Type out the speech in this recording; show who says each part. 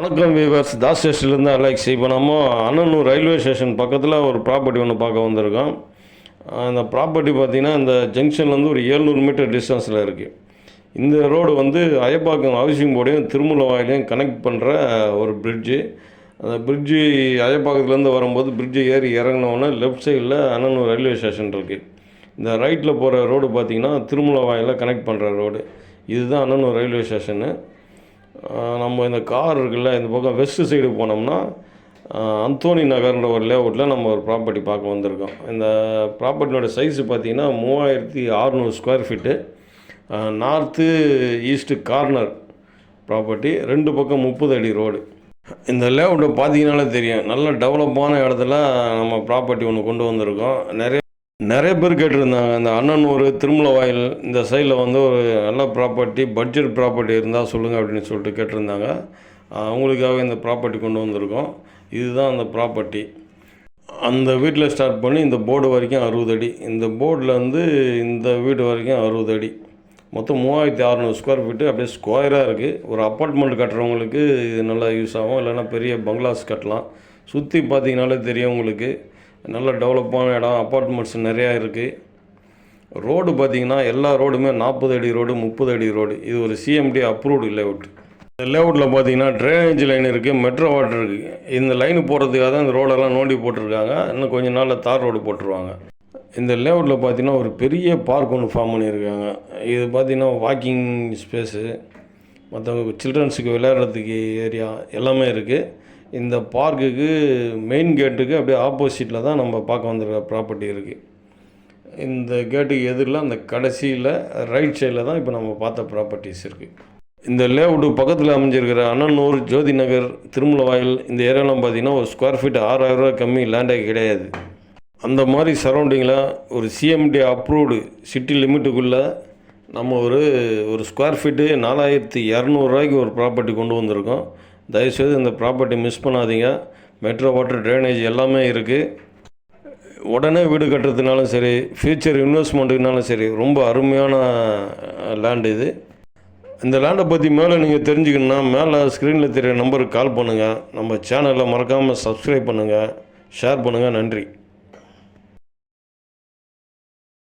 Speaker 1: வணக்கம் வீவர்ஸ் தாஸ் ஸ்டேஷன்லேருந்து அலெக்ஸ். இப்போ நம்ம அண்ணனூர் ரயில்வே ஸ்டேஷன் பக்கத்தில் ஒரு ப்ராப்பர்ட்டி ஒன்று பார்க்க வந்திருக்கோம். அந்த ப்ராப்பர்ட்டி பார்த்திங்கன்னா இந்த ஜங்ஷன்லேருந்து ஒரு ஏழ்நூறு மீட்டர் டிஸ்டன்ஸில் இருக்குது இந்த ரோடு வந்து அயப்பாக்கம் ஹவுசிங் போர்டையும் திருமூல வாயிலையும் கனெக்ட் பண்ணுற ஒரு பிரிட்ஜு அந்த பிரிட்ஜு அயப்பாக்கத்துலேருந்து வரும்போது பிரிட்ஜு ஏறி இறங்கினோன்னே லெஃப்ட் சைடில் அண்ணனூர் ரயில்வே ஸ்டேஷன் இருக்குது இந்த ரைட்டில் போகிற ரோடு பார்த்திங்கன்னா திருமூல வாயில் கனெக்ட் பண்ணுற ரோடு இதுதான் அண்ணனூர் ரயில்வே ஸ்டேஷனு. நம்ம இந்த கார் இருக்குல்ல இந்த பக்கம் வெஸ்ட் சைடு போனோம்னா அந்தோனி நகர்ன்ற ஒரு லேஅவுட்டில் நம்ம ஒரு ப்ராப்பர்ட்டி பார்க்க வந்திருக்கோம். இந்த ப்ராப்பர்ட்டியோட சைஸு பார்த்தீங்கன்னா மூவாயிரத்தி அறநூறு square feet north east corner property ரெண்டு பக்கம் முப்பது அடி ரோடு இந்த லேஅவுட்டை பார்த்தீங்கனாலே தெரியும். நல்ல டெவலப்பான இடத்துல நம்ம ப்ராப்பர்ட்டி ஒன்று கொண்டு வந்திருக்கோம். நிறைய நிறைய பேர் கேட்டிருந்தாங்க. இந்த அண்ணனூர் திருமல வாயில் இந்த சைடில் வந்து ஒரு நல்ல ப்ராப்பர்ட்டி பட்ஜெட் ப்ராப்பர்ட்டி இருந்தால் சொல்லுங்கள் அப்படின்னு சொல்லிட்டு கேட்டிருந்தாங்க. அவங்களுக்காக இந்த ப்ராப்பர்ட்டி கொண்டு வந்திருக்கோம். இதுதான் அந்த ப்ராப்பர்ட்டி அந்த வீட்டில் ஸ்டார்ட் பண்ணி இந்த போர்டு வரைக்கும் அறுபது அடி. இந்த போர்டில் வந்து இந்த வீடு வரைக்கும் அறுபது அடி. மொத்தம் மூவாயிரத்தி அறநூறு ஸ்கொயர் ஃபீட்டு அப்படியே ஸ்கொயராக இருக்குது ஒரு அப்பார்ட்மெண்ட் கட்டுறவங்களுக்கு இது நல்லா யூஸ் ஆகும். இல்லைன்னா பெரிய பங்களாஸ் கட்டலாம். சுற்றி பார்த்தீங்கனாலே தெரியும் உங்களுக்கு. நல்ல டெவலப்பான இடம் அப்பார்ட்மெண்ட்ஸ் நிறையா இருக்குது ரோடு பார்த்தீங்கன்னா எல்லா ரோடுமே நாற்பது அடி ரோடு முப்பது அடி ரோடு இது ஒரு சிஎம்டி அப்ரூவ்டு லேஅவுட் இந்த லேஅவுட்டில் பார்த்தீங்கன்னா ட்ரைனேஜ் லைன் இருக்குது மெட்ரோ வாட்டர் இருக்குது இந்த லைனு போகிறதுக்காக தான் இந்த ரோடெல்லாம் நோண்டி போட்டிருக்காங்க. இன்னும் கொஞ்ச நாளில் தார் ரோடு போட்டுருவாங்க. இந்த லேஅவுட்டில் பார்த்தீங்கன்னா ஒரு பெரிய பார்க் ஒன்று ஃபார்ம் பண்ணியிருக்காங்க. இது பார்த்திங்கன்னா வாக்கிங் ஸ்பேஸு மற்றவங்க சில்ட்ரன்ஸுக்கு விளையாடுறதுக்கு ஏரியா எல்லாமே இருக்குது இந்த பார்க்குக்கு மெயின் கேட்டுக்கு அப்படியே ஆப்போசிட்டில் தான் நம்ம பார்க்க வந்திருக்க ப்ராப்பர்ட்டி இருக்குது இந்த கேட்டுக்கு எதிரில் அந்த கடைசியில் ரைட் சைடில் தான் இப்போ நம்ம பார்த்த ப்ராப்பர்ட்டிஸ் இருக்குது இந்த லேவுட்டு பக்கத்தில் அமைஞ்சிருக்கிற அண்ணனூர் ஜோதி நகர் திருமல வாயில் இந்த ஏரியாலாம் பார்த்தீங்கன்னா ஒரு ஸ்கொயர் ஃபீட் ஆறாயிரம் ரூபாய் கம்மி லேண்டே கிடையாது. அந்த மாதிரி சரௌண்டிங்கில் ஒரு சிஎம்டி அப்ரூவ்டு சிட்டி லிமிட்டுக்குள்ளே நம்ம ஒரு ஒரு ஸ்கொயர் ஃபீட்டு நாலாயிரத்தி இரநூறுவாய்க்கு ஒரு ப்ராப்பர்ட்டி கொண்டு வந்திருக்கோம். தயவுசெய்து இந்த ப்ராப்பர்ட்டி மிஸ் பண்ணாதீங்க. மெட்ரோ வாட்டர் ட்ரைனேஜ் எல்லாமே இருக்குது உடனே வீடு கட்டுறதுனாலும் சரி ஃப்யூச்சர் இன்வெஸ்ட்மெண்ட்டுக்குனாலும் சரி ரொம்ப அருமையான லேண்டு இது. இந்த லேண்டை பற்றி மேலே நீங்கள் தெரிஞ்சுக்கணுன்னா மேலே ஸ்க்ரீனில் தெரிகிற நம்பருக்கு கால் பண்ணுங்கள் நம்ம சேனலில் மறக்காமல் சப்ஸ்கிரைப் பண்ணுங்கள் ஷேர் பண்ணுங்கள் நன்றி.